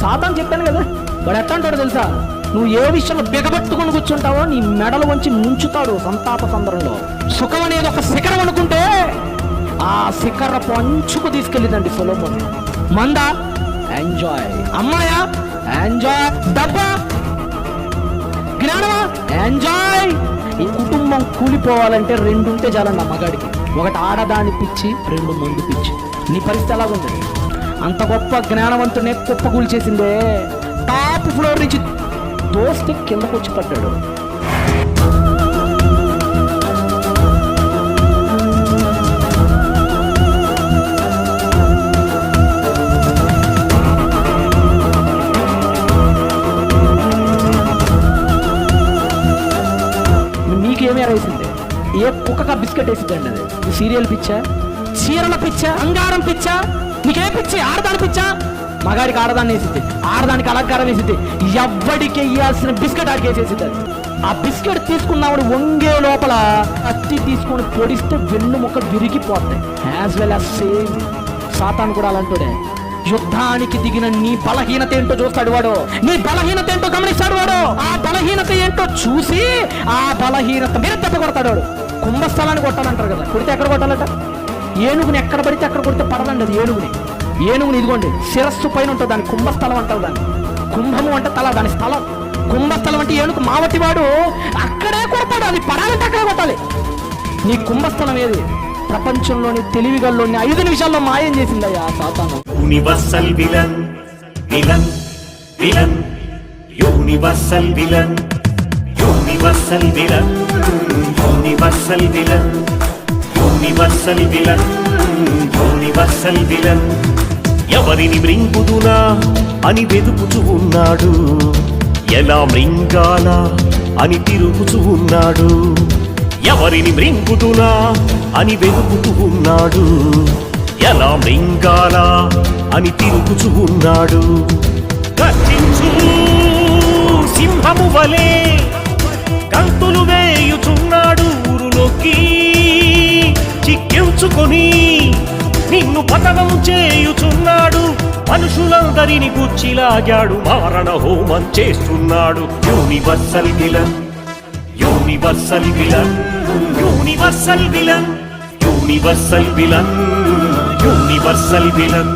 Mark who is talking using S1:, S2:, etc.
S1: సాతాన్ చెప్పాను కదా. వాడు ఎట్లా అంటాడు తెలుసా? నువ్వు ఏ విషయంలో బిగబట్టుకుని కూర్చుంటావో నీ మెడలు వంచి ముంచుతాడు సంతాప సందర్భంలో సుఖం అనేది ఒక శిఖరం అనుకుంటే ఆ శిఖరపు అంచుకు తీసుకెళ్ళిందండి సొలోమోన్. మంద? ఎంజాయ్ అమ్మాయా? ఎంజాయ్ డబ్బా? జ్ఞానమా? ఎంజాయ్ ఈ కుటుంబం కూలిపోవాలంటే రెండు ఉంటే చాలండి ఆ మగాడికి. ఒకటి ఆడదాని పిచ్చి రెండు మందు పిచ్చి. నీ పరిస్థితి ఎలాగుంది? అంత గొప్ప జ్ఞానవంతునే కుప్ప కూల్చేసిందే టాప్ ఫ్లోర్ నుంచి దోస్తే కిందకు వచ్చి పడ్డాడు. మీకేమీ వేసింది ఏ కుక్కగా బిస్కెట్ వేసిందండి అది? సీరియల్ పిచ్చా? చీరల పిచ్చా? అంగారం పిచ్చా? నీకేం పిచ్చి ఆడదాని పిచ్చా మగాడికి ఆడదాన్ని వేసింది ఆడదానికి అలంకారం వేసింది ఎవ్వడికి వేయాల్సిన బిస్కెట్ ఆడికేసేసింది అది. ఆ బిస్కెట్ తీసుకున్నవాడు వంగే లోపల అత్తి తీసుకొని పొడిస్తే వెన్ను ముక్క విరిగిపోతాయి as well as same Satan కూడా అలాంటి యుద్ధానికి దిగిన నీ బలహీనత ఏంటో చూస్తాడు వాడు. నీ బలహీనత ఏంటో గమనిస్తాడు వాడు. ఆ బలహీనత ఏంటో చూసి ఆ బలహీనత మీద దెబ్బ కొడతాడు వాడు. కుంభస్థలాన్ని కొట్టాలంటారు కదా. కొడితే ఎక్కడ కొట్టాలట? ఏనుగుని ఎక్కడ పడితే అక్కడ కొడితే పడదండి అది ఏనుగుని. ఏనుగుని ఇదిగోండి శిరస్సు పైన ఉంటుంది దాని కుంభస్థలం అంటారు దాన్ని. కుంభము అంటే తల దాని స్థలం. కుంభస్థలం అంటే ఏనుగు మావటి వాడు అక్కడే కొడతాడు అది పడాలంటే అక్కడే కొట్టాలి. నీ కుంభస్థలం ఏది? ప్రపంచంలోని తెలివిగల్లోని ఐదు నిమిషాల్లో మాయం చేసిందయ్యా సాతాను.
S2: Universal villain villain villain universal villain universal villain universal villain universal villain universal villain. ఎవరిని మృంగుదునా అని వెతుకుచూ ఉన్నాడు. ఎలా మృంగాల అని తిరుగుచూ ఉన్నాడు. ఎవరిని మృంగుదునా అని వెతుకుతూ ఉన్నాడు. ఎలా మృంగాల అని తిరుగుచూ ఉన్నాడు. గర్జించు సింహము వలే మనుషులందరిని గుచ్చిలాగాడు మారణ హోమం చేస్తున్నాడు. Universal villain universal villain universal villain universal villain universal villain.